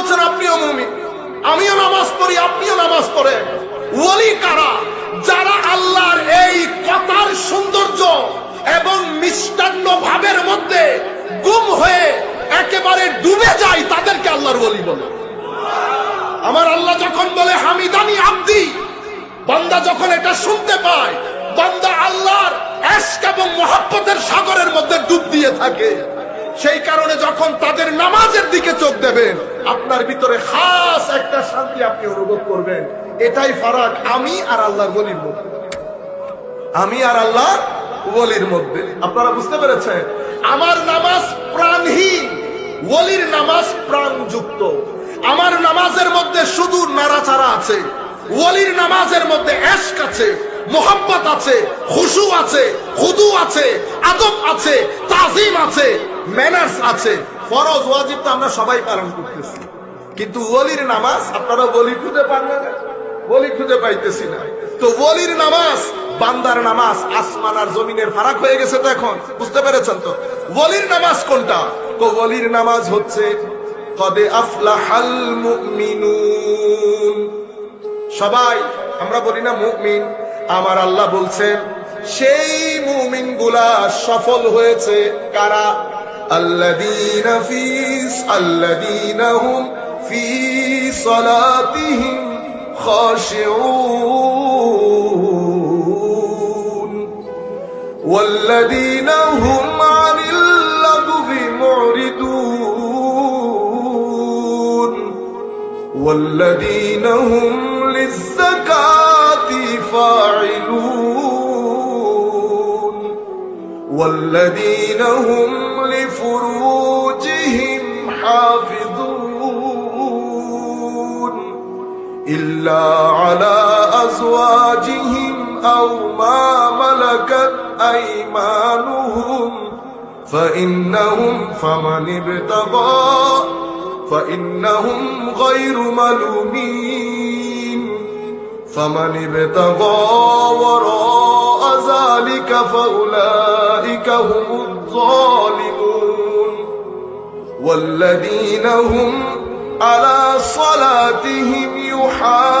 বলছেন, আপনিও মুমিন। আমিও নামাজ পড়ি, আপনিও নামাজ পড়েন। ওলি কারা? যারা আল্লাহর এই কথার সৌন্দর্য এবং মিষ্টান্ন ভাবের মধ্যে গুম হয়ে একেবারে ডুবে যায়, তাদেরকে আল্লাহর ওলি বলে। আমার আল্লাহ যখন বলে হামিদানি আব্দি। বান্দা যখন এটা শুনতে পায়, বান্দা আল্লাহর এশক এবং মহাব্বতের সাগরের মধ্যে ডুব দিয়ে থাকে। সেই কারণে যখন তাদের নামাজের দিকে চোখ দেবেন, আপনার ভিতরে খাস একটা শান্তি আপনি অনুভব করবেন। এটাই ফারাক আমি আর আল্লাহর বলির মধ্যে। আমি আর আল্লাহ ওলির মধ্যে। আপনারা বুঝতে পেরেছেন? আমার নামাজ প্রাণহীন ওলির নামাজ প্রাণযুক্ত। আমার নামাজের মধ্যে শুধু নাড়াচাড়া আছে ওলির নামাজের মধ্যে এশক আছে মোহাম্মত আছে, খুশু আছে হুদু আছে, আদব আছে, তাজিম আছে ম্যানার্স আছে। ফরজ, ওয়াজিব তো আমরা সবাই পালন করতেছি। কিন্তু ওলির নামাজ, আপনারা বলি খুঁজে পান না বলি খুঁজে পাইতেছি না। তো ওলির নামাজ, বান্দার নামাজ, আসমান আর জমিনের ফারাক হয়ে গেছে তো এখন। বুঝতে পেরেছেন তো? ওলির নামাজ কোনটা? তো ওলির নামাজ হচ্ছে, কদে আফলাহাল মুমিনুন। সবাই, আমরা বলি না মুমিন। আমার আল্লাহ বলছেন, সেই মুমিনগুলা সফল হয়েছে কারা? الذين في الذين هم في صلاتهم خاشعون والذين هم عن اللغو معرضون والذين هم للزكاة فاعلون والذين هم لفروجهم حافظون إلا على أزواجهم أو ما ملكت أيمانهم فإنهم فمن ابتغى فإنهم غير ملومين فمن ابتغى وراء ذلك فأولئك هم الظالمون والذين هم على صلاتهم يحافظون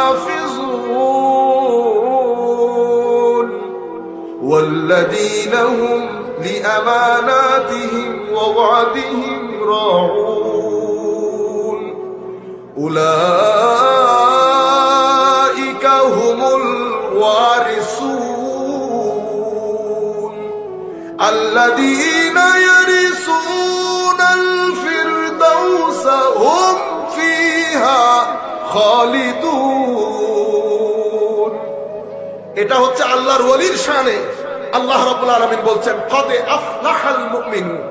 والذين هم لأماناتهم ووعدهم راعون أولئك الذين يرثون الفردوس هم فيها خالدون এটা হচ্ছে আল্লাহর ওলির শানে আল্লাহ রাব্বুল আলামিন বলছেন কদে আফলাহাল মুমিনুন